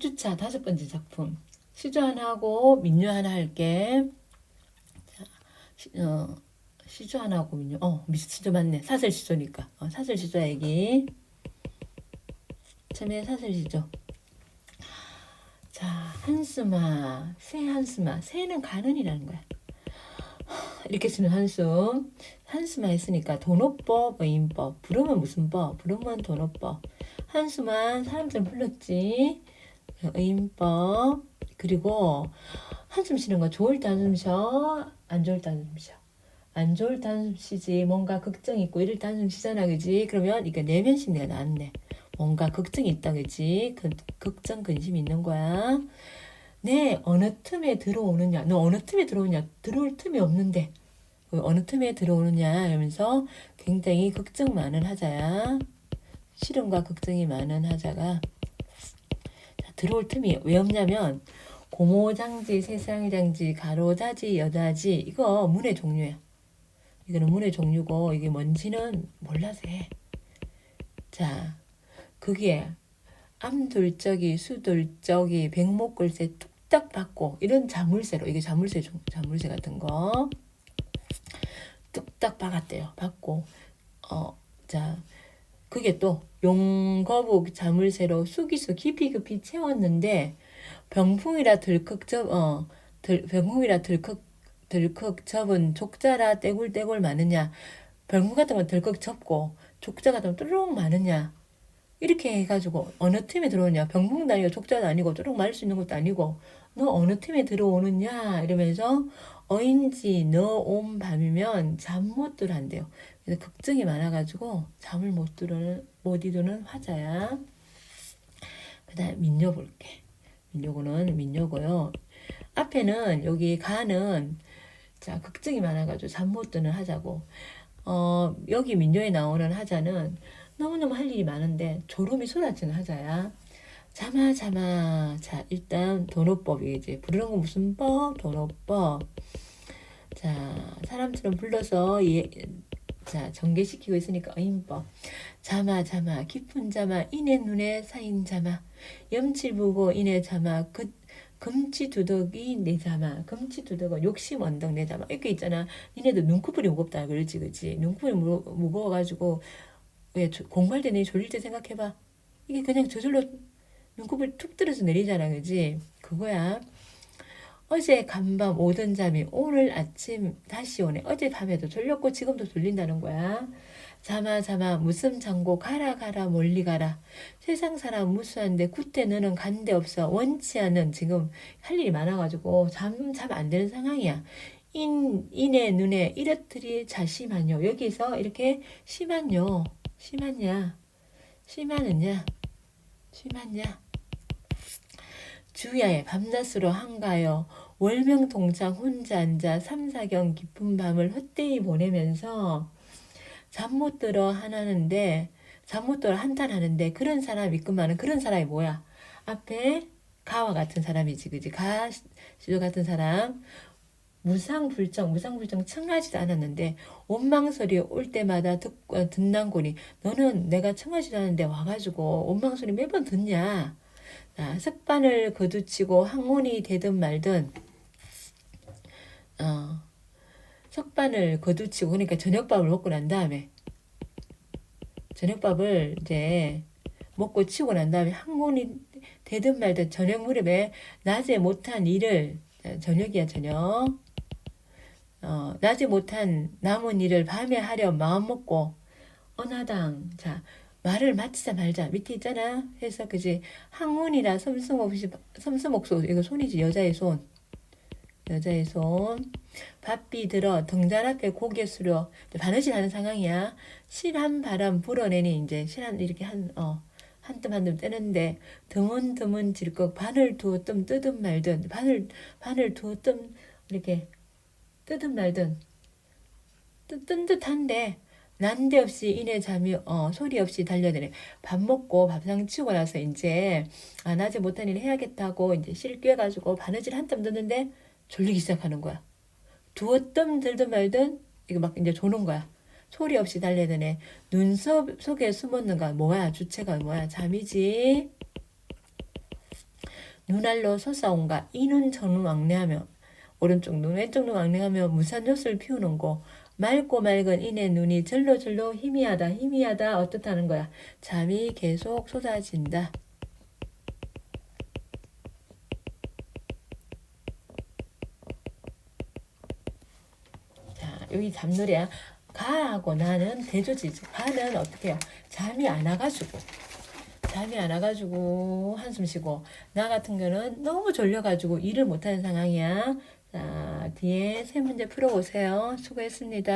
6주차 다섯 번째 작품. 시조 하나 하고 민요 하나 할게. 자, 시, 어, 시조 하나 하고 민요. 어, 미- 시조 맞네. 사슬 시조니까. 어, 사슬 시조 얘기. 처음에 사슬 시조. 자, 한수마, 새 한수마. 새는 가는이라는 거야. 이렇게 쓰는 한숨. 한수마 했으니까 돈오법, 의인법. 부르면 무슨 법? 부르면 돈오법. 한수만 사람들 불렀지. 의인법. 그리고 한숨 쉬는 거 좋을 때 한숨 쉬어. 안 좋을 때 한숨 쉬어. 안 좋을 때 한숨 쉬지. 뭔가 걱정 있고 이럴 때 한숨 쉬잖아. 그지? 그러면 이게 내면 심리가 나왔네. 뭔가 걱정이 있다. 그지? 그, 걱정, 근심이 있는 거야. 네, 어느 틈에 들어오느냐. 너 어느 틈에 들어오냐. 들어올 틈이 없는데. 그 어느 틈에 들어오느냐. 이러면서 굉장히 걱정 많은 하자야. 시름과 걱정이 많은 하자가 자, 들어올 틈이 왜 없냐면 고모장지, 세상장지, 가로자지, 여자지 이거 문의 종류야. 이거는 문의 종류고 이게 뭔지는 몰라서 해. 자, 그게 암돌적이, 수돌적이, 백목걸새 뚝딱 받고 이런 자물쇠로 이게 자물쇠 종- 자물쇠 같은 거 뚝딱 박았대요. 받고 어, 자 그게 또 용거북 자물쇠로 쑥이수 깊이 깊이 채웠는데 병풍이라 들컥 접, 어, 들, 병풍이라 들컥 들컥 접은 족자라 떼굴떼굴 많으냐 병풍 건 들컥 접고 족자 같은 건 뚜루룩 많으냐 이렇게 해가지고 어느 팀에 들어오냐 병풍도 아니고 족자도 아니고 뚜룩 말릴 수 있는 것도 아니고 너 어느 팀에 들어오느냐 이러면서 어인지 너 온 밤이면 잠 못 들한대요. 그래서 걱정이 많아가지고 잠을 못 들어는 못 이루는 화자야. 그다음 민요 볼게. 민요고는 민요고요. 앞에는 여기 가는 자 걱정이 많아가지고 잠 못 드는 하자고. 어 여기 민요에 나오는 하자는 너무너무 할 일이 많은데 졸음이 쏟아지는 하자야. 잠아 잠아 자 일단 도노법이지 부르는 건 무슨 법 도노법 자 사람처럼 불러서 예, 자 전개시키고 있으니까 어인법 잠아 잠아 깊은 잠아 이내 눈에 쌓인 잠아 염칠 보고 이내 잠아 그 금치 두덕이 내 잠아 금치 두덕은 욕심 언덕 내 잠아 이렇게 있잖아. 니네도 눈꺼풀이 무겁다 그러지 그지 눈꺼풀이 무, 무거워가지고 왜 때내 졸릴 때 생각해봐. 이게 그냥 저절로 눈곱을 툭 들어서 내리잖아, 그지? 그거야. 어제 간밤 오던 잠이 오늘 아침 다시 오네. 어제 밤에도 졸렸고 지금도 졸린다는 거야. 잠아 잠아 무슨 장고 가라 가라 멀리 가라. 세상 사람 무수한데 굿대 너는 간데 없어. 원치 않은 지금 할 일이 많아가지고 잠 잠 안 되는 상황이야. 인 인의 눈에 이렇들이 자심하뇨. 여기서 이렇게 심하뇨. 심하냐? 심하느냐? 심하냐? 주야에 밤낮으로 한가여 월명동창 혼자 앉아 삼사경 깊은 밤을 헛되이 보내면서 잠 못 들어 하나는데 잠 못 들어 한탄하는데 그런 사람이 있구만은 그런 사람이 뭐야? 앞에 가와 같은 사람이지 그지? 가 시조 같은 사람. 무상불정 무상불정 청하지도 않았는데 원망소리 올 때마다 듣, 어, 듣는거니 너는 내가 청하지도 않았는데 와가지고 원망소리 매번 듣냐 자, 석반을 거두치고 항혼이 되든 말든 어, 석반을 거두치고 그러니까 저녁밥을 먹고 난 다음에 저녁밥을 이제 먹고 치고 난 다음에 항혼이 되든 말든 저녁 무렵에 낮에 못한 일을 저녁이야 저녁. 어, 낮에 못한 남은 일을 밤에 하려 마음 먹고 어나당 자 말을 마치자 말자. 밑에 있잖아. 해서 그지 항문이라 섬섬없이 섬섬옥소 이거 손이지. 여자의 손. 여자의 손. 바삐 들어. 등잔 앞에 고개 수려 바느질 하는 상황이야. 실한 바람 불어내니 이제 실한 이렇게 한어 한뜸 한뜸 떼는데 드문드문 질꺽 바늘 두어 뜸 뜨든 말든 바늘 바늘 두어 뜸 이렇게 뜨든 말든 뜨- 뜬 듯한데 난데없이 이내 잠이 어 소리 없이 달려드네. 밥 먹고 밥상 치고 나서 이제 아 낮에 못한 일 해야겠다고 이제 실 꿰가지고 바느질 한땀 듣는데 졸리기 시작하는 거야. 뜸 들든 말든 이거 막 이제 조는 거야. 소리 없이 달려드네. 눈썹 속에 숨었는가 뭐야 주체가 뭐야 잠이지. 눈알로 솟아온가 이눈 저눈 왕래하며 오른쪽 눈 왼쪽 눈 왕래하며 무산 젖을 피우는 거 맑고 맑은 이내 눈이 절로 절로 희미하다 희미하다 어떻다는 거야? 잠이 계속 쏟아진다. 자 여기 잠노래야. 가하고 나는 대조지지. 가는 어떻게 해요? 잠이 안 와가지고. 잠이 안 와가지고 한숨 쉬고. 나 같은 경우는 너무 졸려가지고 일을 못하는 상황이야 자 뒤에 세 문제 풀어보세요. 수고했습니다